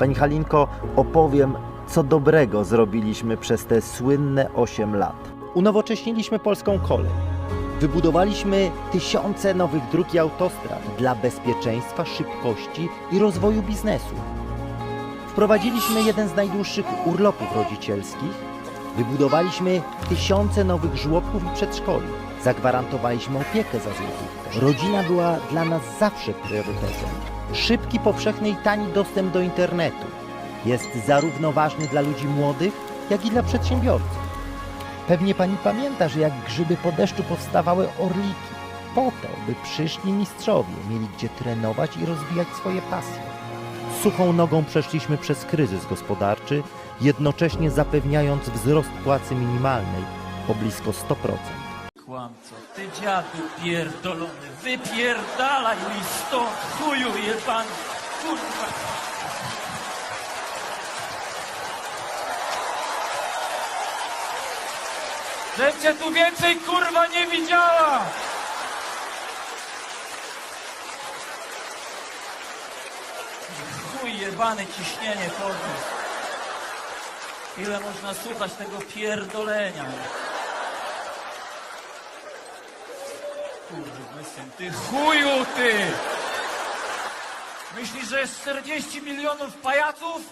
Pani Halinko, opowiem, co dobrego zrobiliśmy przez te słynne 8 lat. Unowocześniliśmy polską kolej. Wybudowaliśmy tysiące nowych dróg i autostrad dla bezpieczeństwa, szybkości i rozwoju biznesu. Wprowadziliśmy jeden z najdłuższych urlopów rodzicielskich. Wybudowaliśmy tysiące nowych żłobków i przedszkoli. Zagwarantowaliśmy opiekę za złotówkę. Rodzina była dla nas zawsze priorytetem. Szybki, powszechny i tani dostęp do internetu jest zarówno ważny dla ludzi młodych, jak i dla przedsiębiorców. Pewnie pani pamięta, że jak grzyby po deszczu powstawały orliki, po to, by przyszli mistrzowie mieli gdzie trenować i rozwijać swoje pasje. Suchą nogą przeszliśmy przez kryzys gospodarczy, jednocześnie zapewniając wzrost płacy minimalnej o blisko 100%. Kłamco, ty dziadu pierdolony, wypierdalaj mi stąd, chuju jebany, kurwa. Cię tu więcej kurwa nie widziała! Chuj jebany, ciśnienie podniósł. Ile można słuchać tego pierdolenia? Kurwa, syn, ty chuju, ty! Myślisz, że jest 40 milionów pajaców?